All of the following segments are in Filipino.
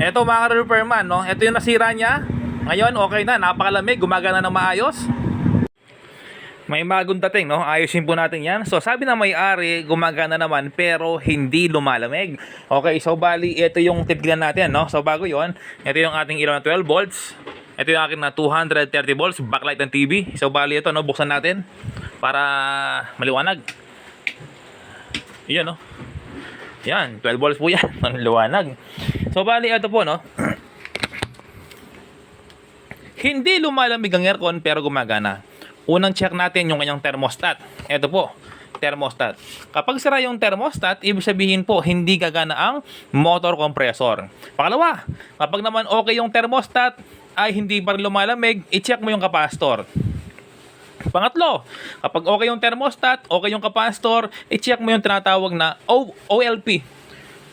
Eto mga repairman, no? Ito yung nasira niya. Ngayon, okay na. Napakalamig. Gumagana ng maayos. May bagong dating, no? Ayusin po natin yan. So, sabi na may-ari, gumagana naman, pero hindi lumalamig. Okay, so bali, ito yung titignan natin, no? So, bago yon ito yung ating ilaw na 12 volts. Ito yung akin na 230 volts, backlight ng TV. So, bali ito, no? Buksan natin para maliwanag. Yan, no? Yan, 12 volts po yan. Ang liwanag. So, bali, ito po, no? Hindi lumalamig ang aircon pero gumagana. Unang check natin yung kanyang thermostat. Ito po, thermostat. Kapag sira yung thermostat, ibig sabihin po hindi gagana ang motor compressor. Pangalawa, kapag naman okay yung thermostat ay hindi pa rin lumalamig, i-check mo yung capacitor. Pangatlo, kapag okay yung thermostat, okay yung capacitor, i-check mo yung tinatawag na O- OLP.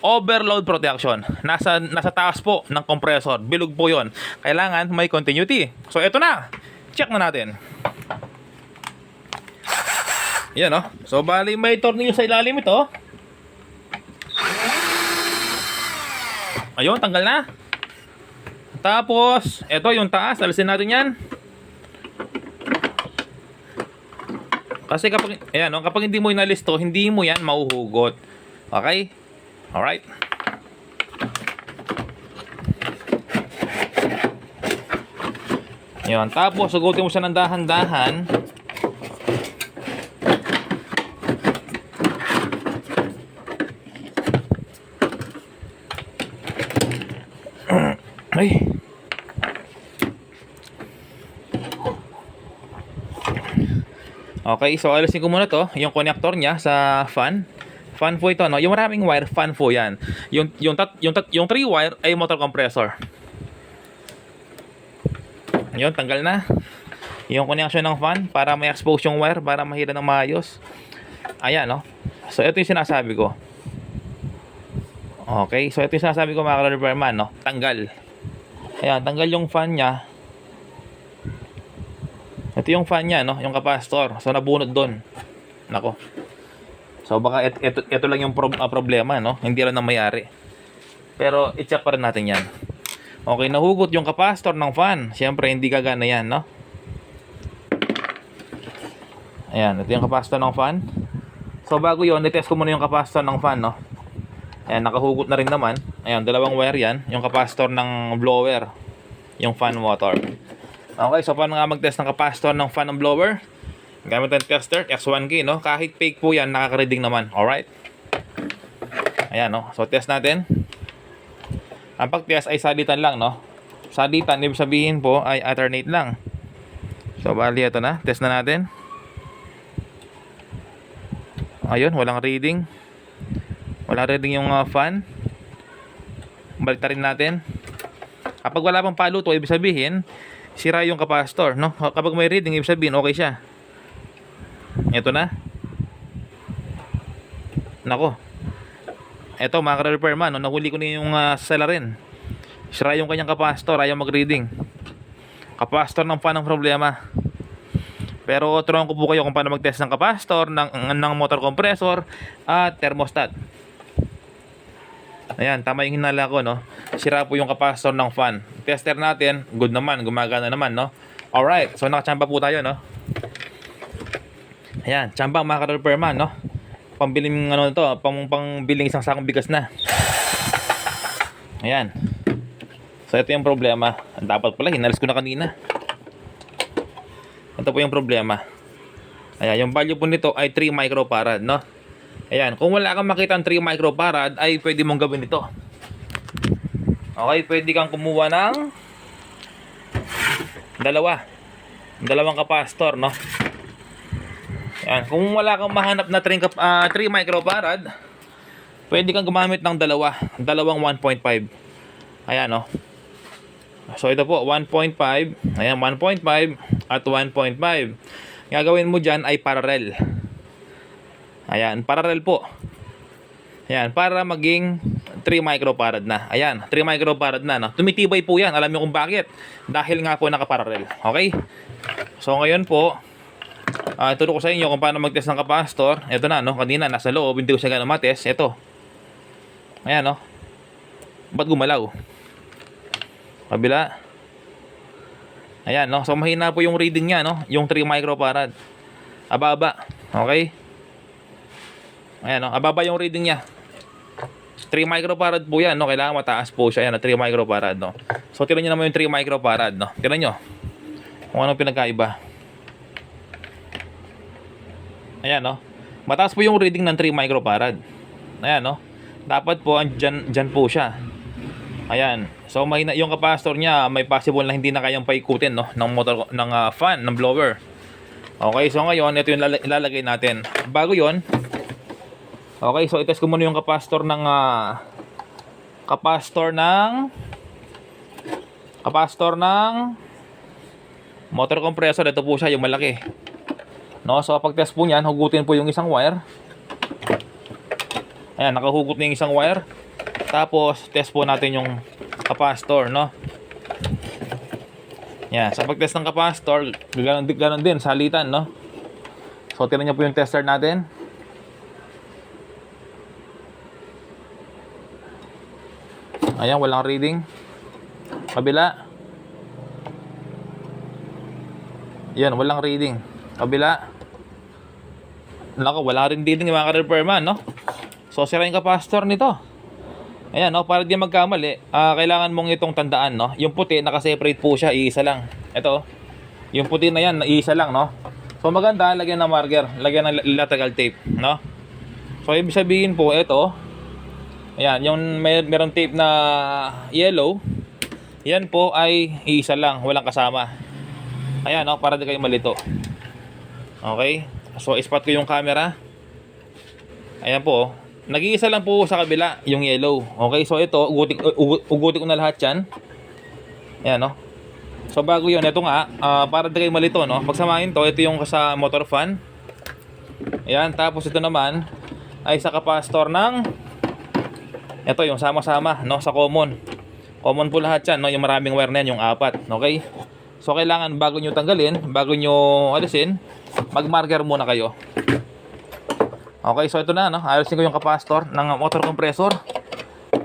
Overload protection. Nasa nasa taas po ng compressor. Bilog po 'yon. Kailangan may continuity. So ito na. Check na natin. Yan oh. So bali may tornilyo sa ilalim ito. Ayun, tanggal na. Tapos, ito yung taas. Alisin natin yan. Kasi kapag, ayan, no, kapag hindi mo inalisto, hindi mo yan mauhugot. Okay? Alright? Yun. Tapos, sugutin mo siya ng dahan-dahan. Okay, so alisin ko muna to, yung connector niya sa fan. Fan po ito, no? Yung maraming wire, fan po yan. Yung, yung, tat, yung, tat, yung 3 wire ay motor compressor. Yun, tanggal na. Yung connection ng fan para may expose yung wire, para mahira ng maayos. Ayan, no? So, ito yung sinasabi ko. Okay, so ito yung sinasabi ko mga ka-repairman, no? Tanggal. Ayan, tanggal yung fan niya. Ito yung fan niya, no? Yung capacitor. So, nabunot doon. Nako. So, baka et, ito, ito lang yung prob- ah, problema, no? Hindi lang na mayari. Pero, i-check pa rin natin yan. Okay, nahugot yung capacitor ng fan. Siyempre, hindi gagana yan, no? Ayan, ito yung capacitor ng fan. So, bago yon i-test ko muna yung capacitor ng fan, no? Ayan, nakahugot na rin naman. Ayan, dalawang wire yan. Yung capacitor ng blower. Yung fan motor. Okay, so paano nga mag-test ng capacitor ng fan ng blower? Gamit ang tester, X1K, no? Kahit fake po yan, nakaka-reading naman. Alright? Ayan, no? So, test natin. Ang pag-test ay salitan lang, no? Salitan, ibig sabihin po ay alternate lang. So, bali ito na. Test na natin. Ayun, walang reading. Wala reading yung uh, fan. Balik rin natin. Kapag wala pang paluto, ibig sabihin, sira yung capacitor, no? Kapag may reading, ibig sabihin, okay siya. Ito na. Nako. Ito, mga ka-repairman, no? nahuli ko na yung uh, salarin. Sira yung kanyang capacitor, ayaw mag-reading. Capacitor ng fan ang problema. Pero turuan ko po kayo kung paano mag-test ng capacitor, ng, ng motor compressor, at thermostat. Ayan, tama yung hinala ko, no? Sira po yung capacitor ng fan. Tester natin, good naman, gumagana naman, no? Alright, so nakachamba po tayo, no? Ayan, tsambang mga ka-repairman, no? Pambiling ano to, pang pangbiling isang sakong bigas na. Ayan. So ito yung problema. Dapat pala hinalis ko na kanina. Ito po yung problema. Ayan, yung value po nito ay 3 microfarad, no? Ayan, kung wala kang makita ng 3 microfarad, ay pwede mong gawin ito. Okay, pwede kang kumuha ng dalawa. Dalawang capacitor, no? Ayan, kung wala kang mahanap na 3, kap- ah, 3 microfarad, pwede kang gumamit ng dalawa. Dalawang 1.5. Ayan, no? So, ito po, 1.5. Ayan, 1.5 at 1.5. Gagawin mo dyan ay parallel. Ayan, parallel po. Ayan, para maging 3 microfarad na. Ayan, 3 microfarad na. No? Tumitibay po yan. Alam niyo kung bakit. Dahil nga po nakaparallel. Okay? So, ngayon po, Ah, turo ko sa inyo kung paano mag-test ng capacitor. Ito na, no? Kanina, nasa loob, hindi ko siya gano'n matest. Ito. Ayan, no? Ba't gumalaw? Kabila. Ayan, no? So, mahina po yung reading niya, no? Yung 3 microfarad. Ababa. Okay? Ayan, no? Ababa yung reading niya. 3 microfarad po yan, no? Kailangan mataas po siya. Ayan, no? 3 microfarad, no? So, tinan nyo naman yung 3 microfarad, no? Tinan nyo. Kung anong pinagkaiba. Ayan, no? Mataas po yung reading ng 3 microfarad. Ayan, no? Dapat po, andyan, dyan po siya. Ayan. So, may, yung capacitor niya, may possible na hindi na kayang paikutin, no? Ng motor, ng ah, fan, ng blower. Okay, so ngayon, ito yung lala- ilalagay natin. Bago yon Okay, so itest ko muna yung capacitor ng ah, capacitor ng capacitor ng motor compressor. Ito po siya, yung malaki. No, so pag test po niyan, hugutin po yung isang wire. Ayan, nakahugot na yung isang wire. Tapos, test po natin yung capacitor, no? Yan, sa pag-test ng capacitor, ganoon din, ganoon din, salitan, no? So, tinan niyo po yung tester natin. Ayan, walang reading. Kabila. Yan, walang reading. Kabila. Nako, wala rin reading mga ka-repairman, no? So, sira yung capacitor nito. Ayan, no, para di magkamali, ah, kailangan mong itong tandaan, no? Yung puti, nakaseparate po siya, iisa lang. Ito, yung puti na yan, iisa lang, no? So, maganda, lagyan ng marker, lagyan ng electrical tape, no? So, ibig sabihin po, ito, ayan, yung may, meron tape na yellow, yan po ay iisa lang, walang kasama. Ayan, no, para di kayo malito. Okay? So, spot ko yung camera. Ayan po, oh. Nag-iisa lang po sa kabila, yung yellow. Okay, so ito, ugutin, ugu- ugutin ko na lahat yan. Ayan, no? So, bago yun, ito nga, ah, para di kayo malito, no? Pagsamahin to, ito yung sa motor fan. Ayan, tapos ito naman, ay sa capacitor ng, ito, yung sama-sama, no? Sa common. Common po lahat yan, no? Yung maraming wire na yan, yung apat, okay? So, kailangan bago nyo tanggalin, bago nyo alisin, mag-marker muna kayo. Okay, so ito na, no? Ayusin ko yung capacitor ng motor compressor.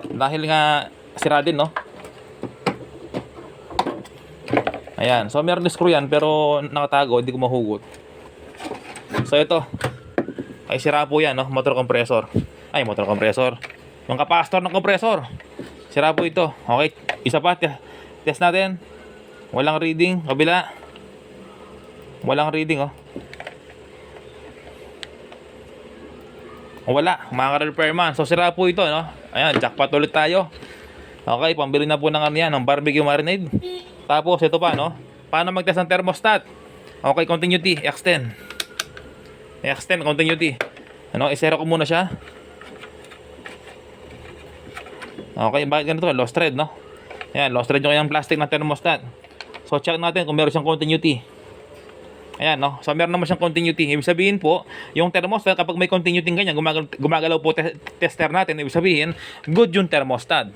Dahil nga sira din, no? Ayan, so meron screw yan pero nakatago, hindi ko mahugot. So ito, ay sira po yan, no? Motor compressor. Ay, motor compressor. Yung capacitor ng compressor. Sira po ito. Okay, isa pa, te- test natin. Walang reading, kabila. Walang reading, oh. Wala, mga repairman. So sira po ito, no? Ayan, jackpot ulit tayo. Okay, pambili na po ng ano yan, ng barbecue marinade. Tapos ito pa, no? Paano mag-test ng thermostat? Okay, continuity, extend. Extend, continuity. Ano, isero ko muna siya. Okay, bakit ganito? Lost thread, no? Ayan, lost thread yung kanyang plastic ng thermostat. So, check natin kung meron siyang continuity. Ayan, no? So, meron naman siyang continuity. Ibig sabihin po, yung thermostat, kapag may continuity ganyan, gumagalaw, po te- tester natin, ibig sabihin, good yung thermostat.